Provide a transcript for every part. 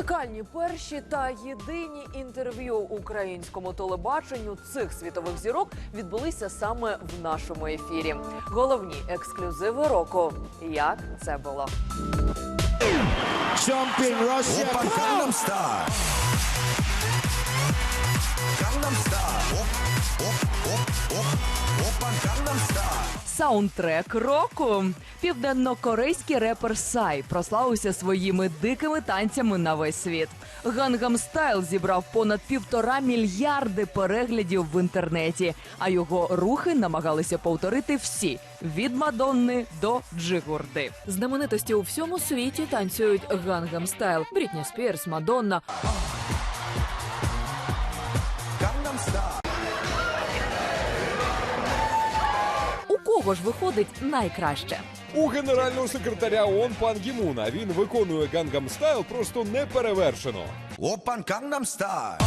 Унікальні перші та єдині інтерв'ю українському телебаченню цих світових зірок відбулися саме в нашому ефірі. Головні ексклюзиви року. Як це було? Jumping Russia. Oppa Gangnam Style. Саундтрек року. Південнокорейський репер Сай прославився своїми дикими танцями на весь світ. Гангам Стайл зібрав понад півтора мільярди переглядів в інтернеті, а його рухи намагалися повторити всі від Мадонни до Джигурди. Знаменитості у всьому світі танцюють Гангам Стайл. Брітні Спірс, Мадонна, кого ж виходить найкраще? У генерального секретаря ООН пан Гімуна він виконує Гангам Стайл просто неперевершено. Oppa Gangnam Style.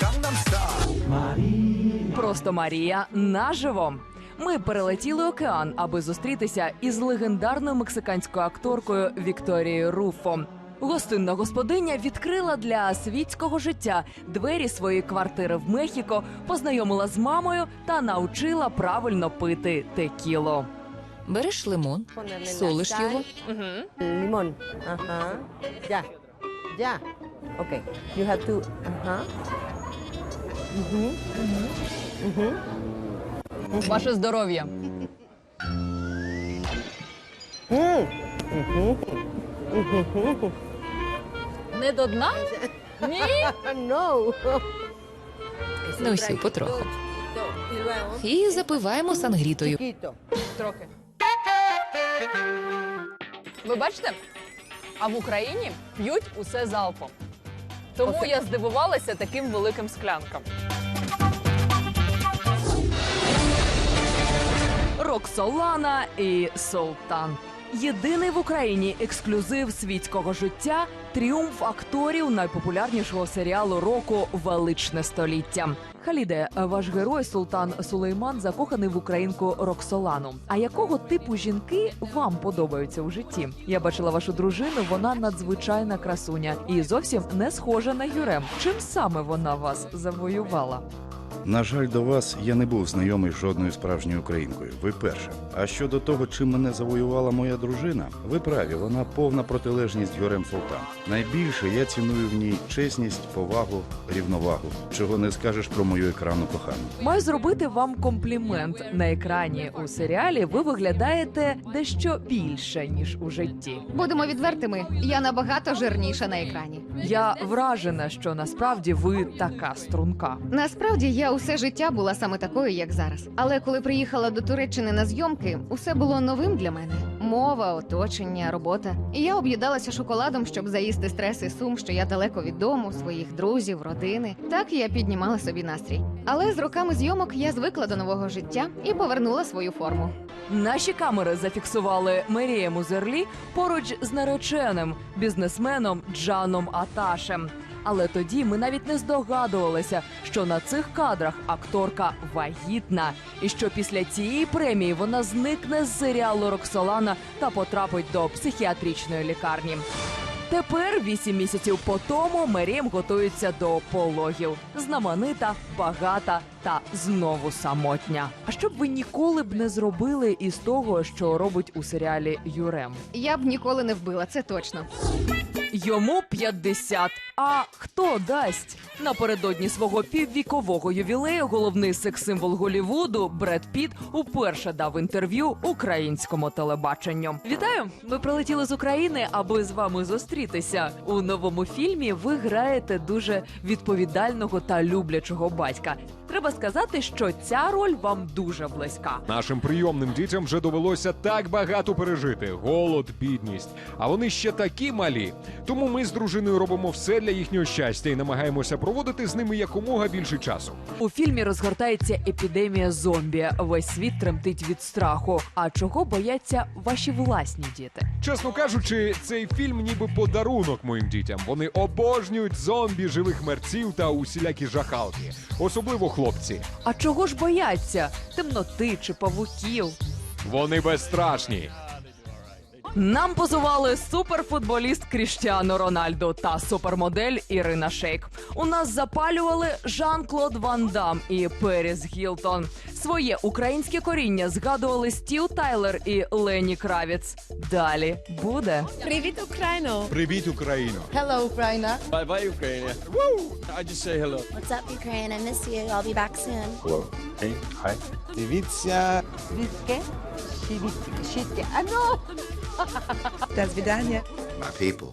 Gangnam Style. Просто Марія наживо. Ми перелетіли океан, аби зустрітися із легендарною мексиканською акторкою Вікторією Руфо. Гостинна господиня відкрила для світського життя двері своєї квартири в Мехіко, познайомила з мамою та навчила правильно пити текіло. Береш лимон, солиш його. Ya. Ya. Okay. You have to. Ajá. Ваше здоров'я. Не до дна? Ні. ну всі потроху. І запиваємо сангрітою. Трохи. Ви бачите? А в Україні п'ють усе залпом. Тому я здивувалася таким великим склянкам. Роксолана і Султан. Єдиний в Україні ексклюзив світського життя тріумф акторів найпопулярнішого серіалу року Величне століття. Халіде, ваш герой Султан Сулейман закоханий в українку Роксолану. А якого типу жінки вам подобаються у житті? Я бачила вашу дружину, вона надзвичайна красуня і зовсім не схожа на Юрем. Чим саме вона вас завоювала? На жаль, до вас я не був знайомий з жодною справжньою українкою. Ви перша. А щодо того, чим мене завоювала моя дружина, ви праві, вона повна протилежність Юрем Султан. Найбільше я ціную в ній чесність, повагу, рівновагу, чого не скажеш про мою екрану кохану. Маю зробити вам комплімент на екрані у серіалі. Ви виглядаєте дещо більше ніж у житті. Будемо відвертими, я набагато жирніша на екрані. Я вражена, що насправді ви така струнка. Насправді я усе життя була саме такою, як зараз. Але коли приїхала до Туреччини на зйомки, усе було новим для мене: мова, оточення, робота. І я об'їдалася шоколадом, щоб заїсти стрес і сум, що я далеко від дому, своїх друзів, родини. Так я піднімала собі настрій. Але з роками зйомок я звикла до нового життя і повернула свою форму. Наші камери зафіксували Мерія Музерлі поруч з нареченим бізнесменом Джаном Аташем. Але тоді ми навіть не здогадувалися, що на цих кадрах акторка вагітна, і що після цієї премії вона зникне з серіалу Роксолана та потрапить до психіатричної лікарні. Тепер, вісім місяців по тому, Мерім готується до пологів. Знаменита, багата та знову самотня. А що б ви ніколи б не зробили із того, що робить у серіалі Юрем? Я б ніколи не вбила, це точно. Йому 50. А хто дасть? Напередодні свого піввікового ювілею головний секс-символ Голівуду Бред Піт уперше дав інтерв'ю українському телебаченню. Вітаю! Ви прилетіли з України, аби з вами зустрітися. У новому фільмі ви граєте дуже відповідального та люблячого батька. Треба сказати, що ця роль вам дуже близька. Нашим прийомним дітям вже довелося так багато пережити: голод, бідність. А вони ще такі малі. Тому ми з дружиною робимо все для їхнього щастя і намагаємося проводити з ними якомога більше часу. У фільмі розгортається епідемія зомбі. Весь світ тремтить від страху. А чого бояться ваші власні діти? Чесно кажучи, цей фільм ніби подарунок моїм дітям. Вони обожнюють зомбі, живих мерців та усілякі жахалки, особливо хлопці. А чого ж бояться? Темноти чи павуків? Вони безстрашні. Нам позували суперфутболіст Кріштіану Рональдо та супермодель Ірина Шейк. У нас запалювали Жан-Клод Ван Дам і Періс Гілтон. Своє українське коріння згадували Стів Тайлер і Лені Кравіц. Далі буде. Привіт, Україно! Привіт, Україно! Hello, Ukraine. Bye bye, Ukraine. Woo! I just say hello. What's up, Ukraine? I miss you. I'll be back soon. Hello. Hey, hi. Дивіться. Звідки? Звідки? Звідки? А ну! До свидання. My people,